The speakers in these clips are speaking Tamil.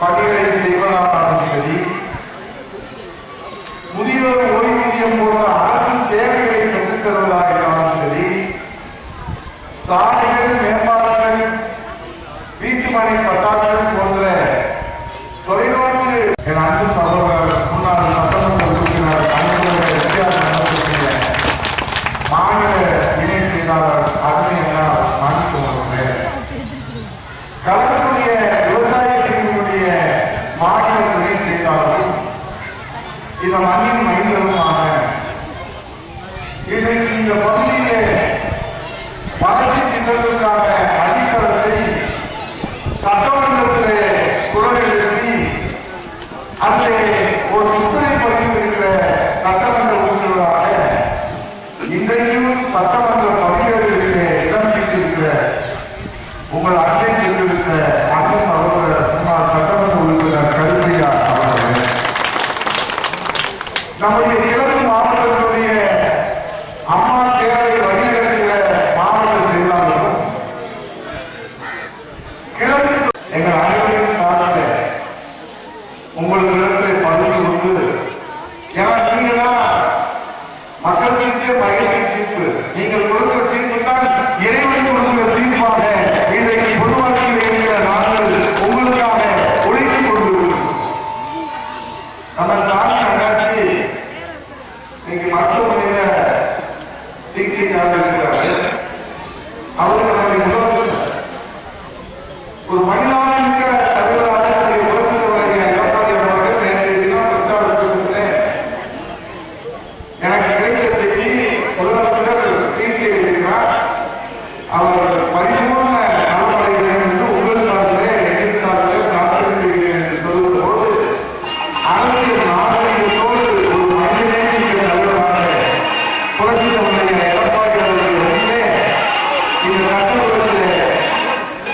பணிகளை செய்வதானாலும் சரி முதியோர் ஓய்வூதியம் போன்ற அரசு சேவைகளை பெற்றுத்தருவதாக இருந்தாலும் சரி சாலைகள் மேம்பாடுகள் வீட்டு மனை பட்டாக்கள் என்பதற்கான அடித்தளத்தை சட்டமன்றத்திலே எழுதி அதிலே ஒரு முத்திரை பதிவிருக்கிற சட்டமன்ற உறுப்பினராக இன்றைக்கும் சட்டமன்ற समझदारी महत्व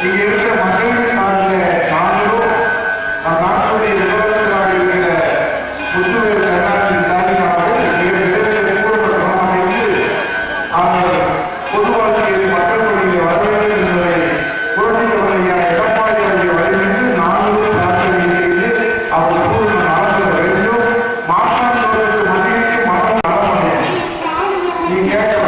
இங்கே இருக்கிற மக்கள் சார்ந்த நாங்களும் நம் நாட்டுடைய முதலமைச்சராக இருக்கிற முத்துவேல் கருணாநிதி ஸ்டாலின் அவர்கள் மிக மிகப்பெரிய கூடுபட்டமாக இருந்து அவர் பொது வாழ்க்கையில் மக்களுடைய வேண்டும் மாற்றாந்தவர்களுக்கு மத்தியிலே மனம் நலம் நீங்கள் கேட்க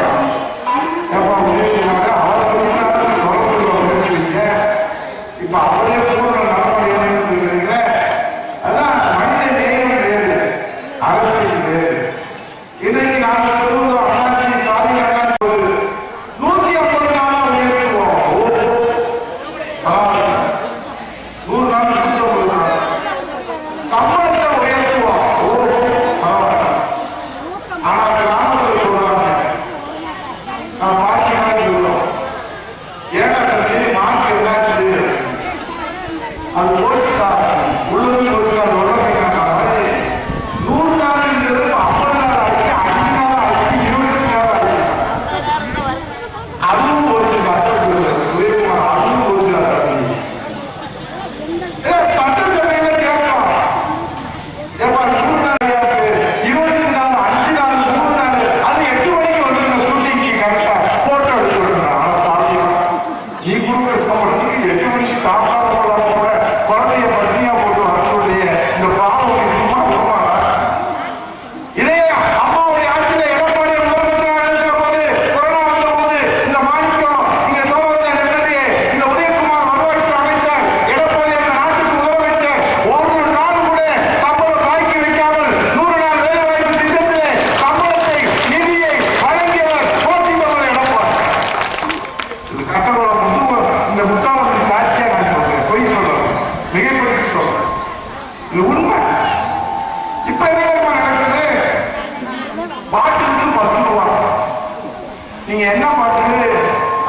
என்ன பாட்டு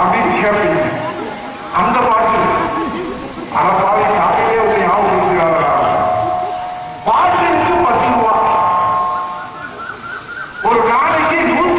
அப்படின்னு கேட்பீங்க அந்த பாட்டு. அறப்பாவை காலையிலே ஒரு ஞாபகம் இருக்கிறார்களா பாட்டுக்கு பத்து ரூபா. ஒரு நாளைக்கு நூற்றி